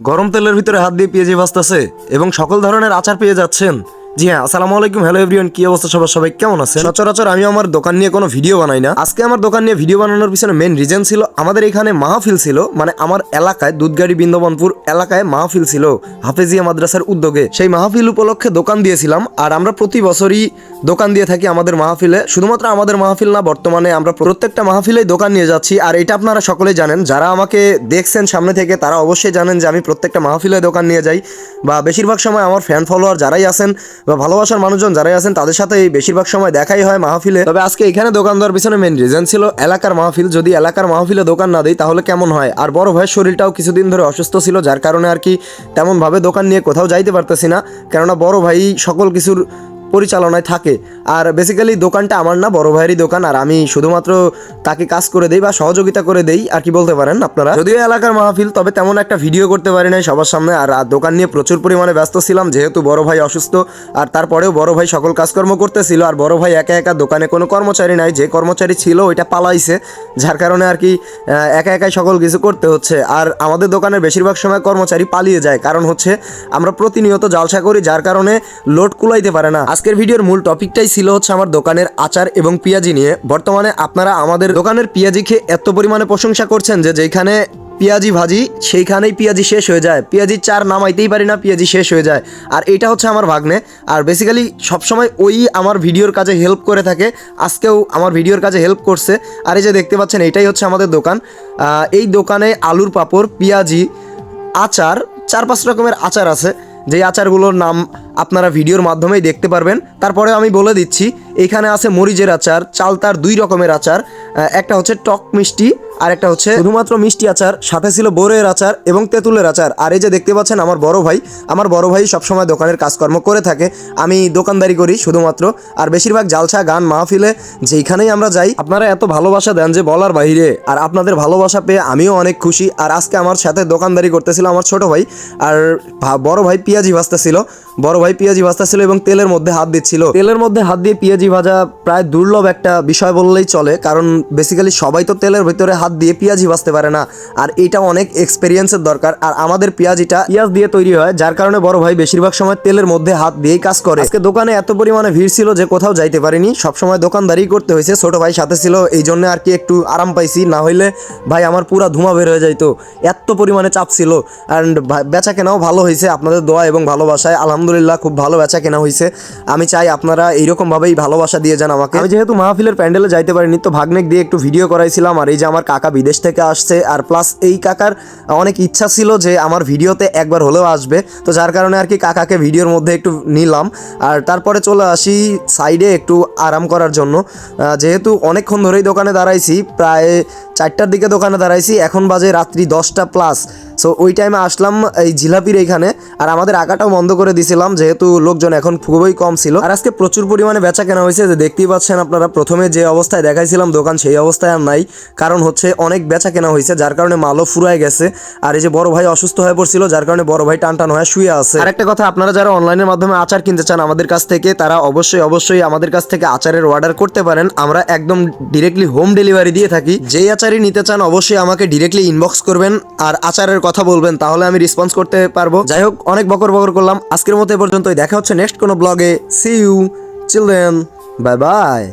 গরম তেলের ভিতরে হাত দিয়ে পেঁয়াজি ভাজতেছে এবং সকল ধরনের আচার পেয়ে যাচ্ছেন। জি হ্যাঁ আসসালামু আলাইকুম। হ্যালো এভরিওয়ান কি অবস্থা সবার সবাই? কেমন আছেন? সচরাচর আমি আমার দোকান নিয়ে কোনো ভিডিও বানাই না। আজকে আমার দোকান নিয়ে ভিডিও বানানোর পিছনে মেন রিজন ছিল আমাদের এখানে মাহফিল ছিল মানে আমার এলাকায় দুধগাড়ি বৃন্দাবনপুর এলাকায় মাহফিল ছিল হাফেজিয়া মাদ্রাসার উদ্যোগে। সেই মাহফিল উপলক্ষে দোকান দিয়েছিলাম আর আমরা প্রতি বছরই দোকান দিয়ে থাকি আমাদের মাহফিলে। শুধুমাত্র আমাদের মাহফিল না বর্তমানে আমরা প্রত্যেকটা মাহফিলেই দোকান নিয়ে যাচ্ছি আর এটা আপনারা সকলেই জানেন। যারা আমাকে দেখছেন সামনে থেকে তারা অবশ্যই জানেন যে আমি প্রত্যেকটা মাহফিলে দোকান নিয়ে যাই বা বেশিরভাগ সময় আমার ফ্যান ফলোয়ার যারাই আছেন বা ভালোবাসার মানুষজন যারাই আছেন, তাদের সাথে এই বেশিরভাগ সময় দেখাই হয় মাহফিলে। তবে আজকে এখানে দোকান দেওয়ার পিছনে মেন রিজন ছিল এলাকার মাহফিল। যদি এলাকার মাহফিলে দোকান না দিই, তাহলে কেমন হয়? আর বড় ভাইয়ের শরীরটাও কিছুদিন ধরে অসুস্থ ছিল, যার কারণে আর কি তেমনভাবে দোকান নিয়ে কোথাও যাইতে পারতেছি না। কেননা বড় ভাই সকল কিছুর পরিচালনায় থাকে। আর বেসিক্যালি দোকানটা আমার না, বড় ভাইয়েরই দোকান, আর আমি শুধুমাত্র তাকে কাজ করে দেই বা সহযোগিতা করে দেই, আর কি বলতে পারেন আপনারা? যদিও এলাকার মাহফিল, তবে তেমন একটা ভিডিও করতে পারি নাই সবার সামনে, আর দোকান নিয়ে প্রচুর পরিমাণে ব্যস্ত ছিলাম, যেহেতু বড় ভাই অসুস্থ, আর তারপরেও বড় ভাই সকল কাজকর্ম করতেছিল, আর বড় ভাই একা একা দোকানে কোনো কর্মচারী নাই, যে কর্মচারী ছিল ওইটা পালাইছে, যার কারণে আর কি একা একাই সকল কিছু করতে হচ্ছে, আর আমাদের দোকানের বেশিরভাগ সময় কর্মচারী পালিয়ে যায়, কারণ হচ্ছে আমরা প্রতিনিয়ত জালসা করি, যার কারণে লোড কুলাইতে পারে না। আজকের ভিডিওর মূল টপিকটাই ছিল হচ্ছে আমার দোকানের আচার এবং পেঁয়াজি নিয়ে। বর্তমানে আপনারা আমাদের দোকানের পেঁয়াজি খেয়ে এত পরিমাণে প্রশংসা করছেন যে যেখানে পেঁয়াজি ভাজি, সেইখানেই পেঁয়াজি শেষ হয়ে যায়। পেঁয়াজি চার নামাইতেই পারি না, পেঁয়াজি শেষ হয়ে যায়। আর এটা হচ্ছে আমার ভাগ্নে। আর বেসিক্যালি সবসময় ওই আমার ভিডিওর কাজে হেল্প করে থাকে। আজকেও আমার ভিডিওর কাজে হেল্প করছে। আর এই যে দেখতে পাচ্ছেন, এটাই হচ্ছে আমাদের দোকান। এই দোকানে আলুর পাপড়, পেঁয়াজি, আচার, চার পাঁচ রকমের আচার আছে। যেই আচারগুলোর নাম আপনারা ভিডিওর মাধ্যমেই দেখতে পারবেন। তারপরে আমি বলে দিচ্ছি এখানে আছে মরিচের আচার চালতার দুই রকমের আচার একটা হচ্ছে টক মিষ্টি আর একটা হচ্ছে শুধুমাত্র মিষ্টি আচার, সাথে ছিল বোরের আচার এবং তেঁতুলের আচার। আর এই যে দেখতে পাচ্ছেন আমার বড় ভাই, আমার বড় ভাই সবসময় দোকানের কাজকর্ম করে থাকে। আমি দোকানদারি করি শুধুমাত্র। আর বেশিরভাগ জালসা, গান, মাহফিলে যেইখানেই আমরা যাই, আপনারা এত ভালোবাসা দেন যে বলার বাইরে আর আপনাদের ভালোবাসা পেয়ে আমিও অনেক খুশি। আর আজকে আমার সাথে দোকানদারি করতেছিল আমার ছোট ভাই। আর বড় ভাই পেঁয়াজি ভাজতেছিল। বড় ভাই পেঁয়াজি ভাজতেছিল এবং তেলের মধ্যে হাত দিচ্ছিল। তেলের মধ্যে হাত দিয়ে পেঁয়াজি ভাজা প্রায় দুর্লভ একটা বিষয় বললেই চলে, কারণ বেসিক্যালি সবাই তো তেলের ভিতরে হাত দিয়ে পেঁয়াজি ভাজতে পারে না, আর এটা অনেক এক্সপেরিয়েন্সের দরকার, আর আমাদের পেঁয়াজিটা পেঁয়াজ দিয়ে তৈরি হয়, যার কারণে বড় ভাই বেশিরভাগ সময় তেলের মধ্যে হাত দিয়েই কাজ করে। আজকে দোকানে এত পরিমাণে ভিড় ছিল যে কোথাও যাইতে পারিনি, সবসময় দোকানদারি করতে হয়েছে, ছোট ভাই সাথে ছিল, এই জন্য আর কি একটু আরাম পাইছি, না হইলে ভাই আমার পুরা ধুমা বের হয়ে যাইতো, এত পরিমাণে চাপ ছিল অ্যান্ড বেচা কেনাও ভালো হয়েছে, আপনাদের দোয়া এবং ভালোবাসায়, আলহামদুলিল্লাহ খুব ভালো বেচা কেনা হয়েছে আমি চাই আপনারা এইরকম ভাবেই ভালোবাসা দিয়ে যান আমাকে। আমি যেহেতু মাহফিলের প্যান্ডেলে যাইতে পারিনি, তো ভাগ্নেক দিয়ে একটু ভিডিও করাইছিলাম, আর এই যে আমার কাকা বিদেশ থেকে আসছে, আর প্লাস এই কাকার অনেক ইচ্ছা ছিল যে আমার ভিডিওতে একবার হলেও আসবে, তো যার কারণে আর কি কাকাকে ভিডিওর মধ্যে একটু নিলাম। আর তারপরে চলে আসি সাইডে একটু আরাম করার জন্য। যেহেতু অনেকক্ষণ ধরেই দোকানে দাঁড়াইছি, প্রায় চারটার দিকে দোকানে দাঁড়াইছি, এখন বাজে রাত্রি দশটা প্লাস সো ওই টাইমে আসলাম এই জিলাপির এইখানে, আর আমাদের আঁকাটাও বন্ধ করে দিছিলাম, যেহেতু লোকজন এখন খুবই কম ছিল। আর আজকে প্রচুর পরিমাণে বেচা কেনা হয়েছে যে দেখতেই পাচ্ছেন আপনারা, প্রথমে যে অবস্থায় দেখাইছিলাম দোকান, সেই অবস্থায় আর নাই। কারণ হচ্ছে অনেক বেচা কেনা হয়েছে, যার কারণে মালও ফুরায় গেছে। আর এই যে বড় ভাই অসুস্থ হয়ে পড়ছিল, যার কারণে বড় ভাই টান টান হয়ে শুয়ে আছে। আর একটা কথা, আপনারা যারা অনলাইনের মাধ্যমে আচার কিনতে চান আমাদের কাছ থেকে, তারা অবশ্যই অবশ্যই আমাদের কাছ থেকে আচারের অর্ডার করতে পারেন। আমরা একদম ডিরেক্টলি হোম ডেলিভারি দিয়ে থাকি। যেই আচারই নিতে চান, অবশ্যই আমাকে ডিরেক্টলি ইনবক্স করবেন আর আচারের কথা বলবেন, তাহলে আমি রেসপন্স করতে পারব। যাই হোক, অনেক বকর বকর করলাম। আজকের মতো এ পর্যন্তই। দেখা হচ্ছে নেক্সট কোনো ব্লগে see you children bye bye